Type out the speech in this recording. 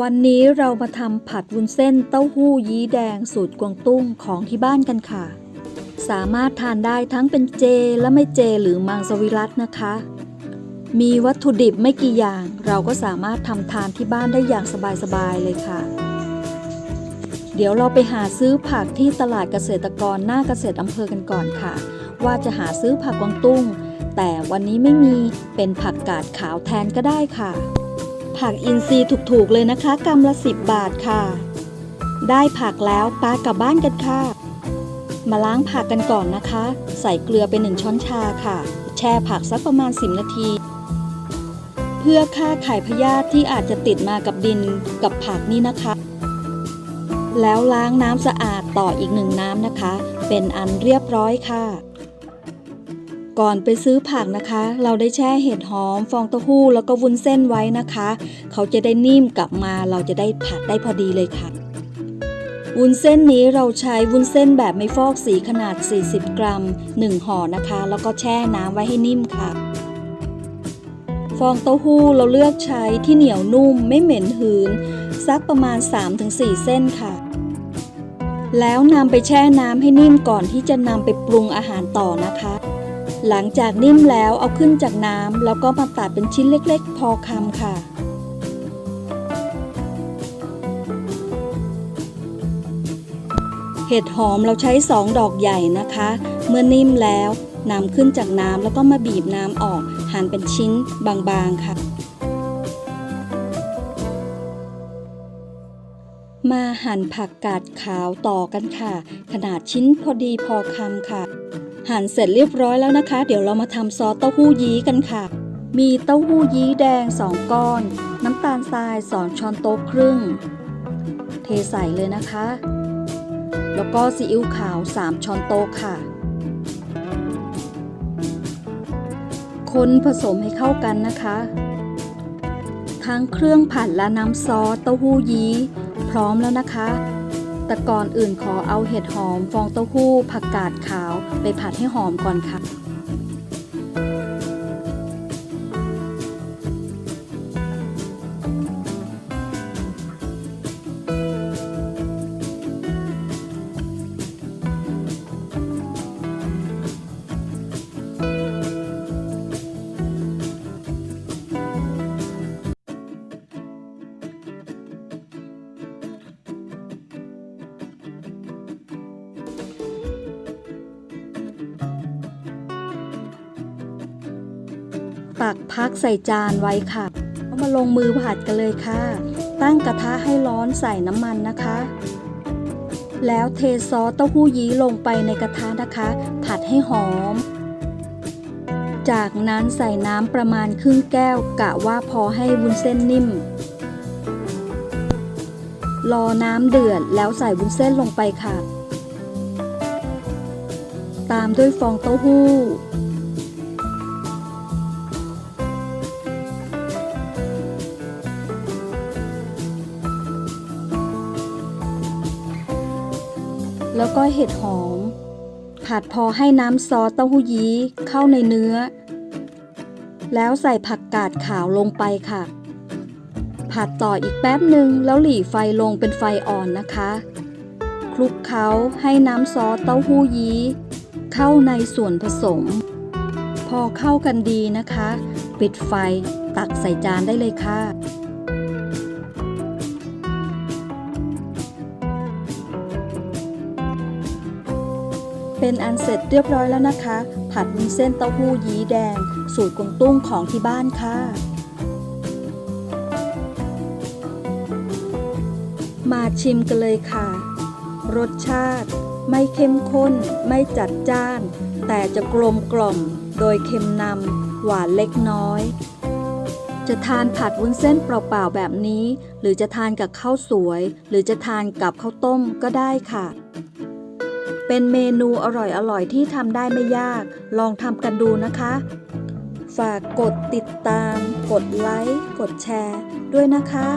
วันนี้เรามาทำผัดวุ้นเส้นเต้าหู้ยี้แดงสูตรกวางตุ้งของที่บ้านกันค่ะ สามารถทานได้ทั้งเป็นเจและไม่เจหรือมังสวิรัตนะคะ มีวัตถุดิบไม่กี่อย่าง เราก็สามารถทำทานที่บ้านได้อย่างสบายๆเลยค่ะ เดี๋ยวเราไปหาซื้อผักที่ตลาดเกษตรกรหน้าเกษตรอำเภอกันก่อนค่ะ ว่าจะหาซื้อผักกวางตุ้ง แต่วันนี้ไม่มีเป็นผักกาดขาวแทนก็ได้ค่ะ ผักอินทรีย์ถูกๆเลยนะคะกำละ10บบาทค่ะ ได้ผักแล้วปากลับบ้านกันค่ะ มาล้างผักกันก่อนนะคะ ใส่เกลือไป1ช้อนชาค่ะ แช่ผักสักประมาณ 10 นาที เพื่อฆ่าไข่พยาธิที่อาจจะติดมากับดินกับผักนี่นะคะ แล้วล้างน้ำสะอาดต่ออีกหนึ่งน้ำนะคะ เป็นอันเรียบร้อยค่ะ ก่อนไปซื้อผักนะคะ เราได้แช่เห็ดหอม ฟองเต้าหู้แล้วก็วุ้นเส้นไว้นะคะ เขาจะได้นิ่มกลับมาเราจะได้ผัดได้พอดีเลยค่ะ วุ้นเส้นนี้เราใช้วุ้นเส้นแบบไม่ฟอกสีขนาด 40 กรัม 1ห่อนะคะ แล้วก็แช่น้ำไว้ให้นิ่มค่ะฟองเต้าหู้เราเลือกใช้ที่เหนียวนุ่มไม่เหม็นหืนสักประมาณ 3-4 เส้นค่ะ แล้วนำไปแช่น้ำให้นิ่มก่อนที่จะนำไปปรุงอาหารต่อนะคะ หลังจากนิ่มแล้วเอาขึ้นจากน้ำแล้วก็มาตัดเป็นชิ้นเล็กๆ พอคำค่ะ เห็ดหอมเราใช้สองดอกใหญ่นะคะ เมื่อนิ่มแล้วนำขึ้นจากน้ำแล้วก็มาบีบน้ำออกหั่นเป็นชิ้นบางๆค่ะ มาหั่นผักกาดขาวต่อกันค่ะ ขนาดชิ้นพอดีพอคำค่ะ หั่นเสร็จเรียบร้อยแล้วนะคะ เดี๋ยวเรามาทำซอสเต้าหู้ยี้กันค่ะ มีเต้าหู้ยี้แดง 2 ก้อน น้ำตาลทราย2ช้อนโต๊ะครึ่ง เทใส่เลยนะคะ แล้วก็ซีอิ๊วขาว 3 ช้อนโต๊ะค่ะ คนผสมให้เข้ากันนะคะ ทั้งเครื่องผัดและน้ำซอสเต้าหู้ยี้พร้อมแล้วนะคะ แต่ก่อนอื่นขอเอาเห็ดหอม ฟองเต้าหู้ ผักกาดขาว ไปผัดให้หอมก่อนค่ะ ตักพักใส่จานไว้ค่ะแล้วมาลงมือผัดกันเลยค่ะ ตั้งกระทะให้ร้อนใส่น้ำมันนะคะ แล้วเทซอสเต้าหู้ยี้ลงไปในกระทะนะคะ ผัดให้หอม จากนั้นใส่น้ำประมาณครึ่งแก้วกะว่าพอให้วุ้นเส้นนิ่ม รอน้ำเดือดแล้วใส่วุ้นเส้นลงไปค่ะ ตามด้วยฟองเต้าหู้ แล้วก็เห็ดหอมผัดพอให้น้ำซอสเต้าหู้ยี้เข้าในเนื้อ แล้วใส่ผักกาดขาวลงไปค่ะ ผัดต่ออีกแป๊บหนึ่งแล้วหลีไฟลงเป็นไฟอ่อนนะคะ คลุกเคล้าให้น้ำซอสเต้าหู้ยี้ เข้าในส่วนผสม พอเข้ากันดีนะคะ ปิดไฟตักใส่จานได้เลยค่ะ เป็นอันเสร็จเรียบร้อยแล้วนะคะ ผัดวุ้นเส้นเต้าหู้ยี้แดง สูตรกงตุ้งของที่บ้านค่ะ มาชิมกันเลยค่ะ รสชาติไม่เข้มข้น ไม่จัดจ้าน แต่จะกลมกล่อม โดยเค็มนำหวานเล็กน้อย จะทานผัดวุ้นเส้นเปล่าๆแบบนี้ หรือจะทานกับข้าวสวย หรือจะทานกับข้าวต้มก็ได้ค่ะ เป็นเมนูอร่อยๆ ที่ทำได้ไม่ยาก ลองทำกันดูนะคะ ฝากกดติดตาม กดไลค์ กดแชร์ ด้วยนะคะ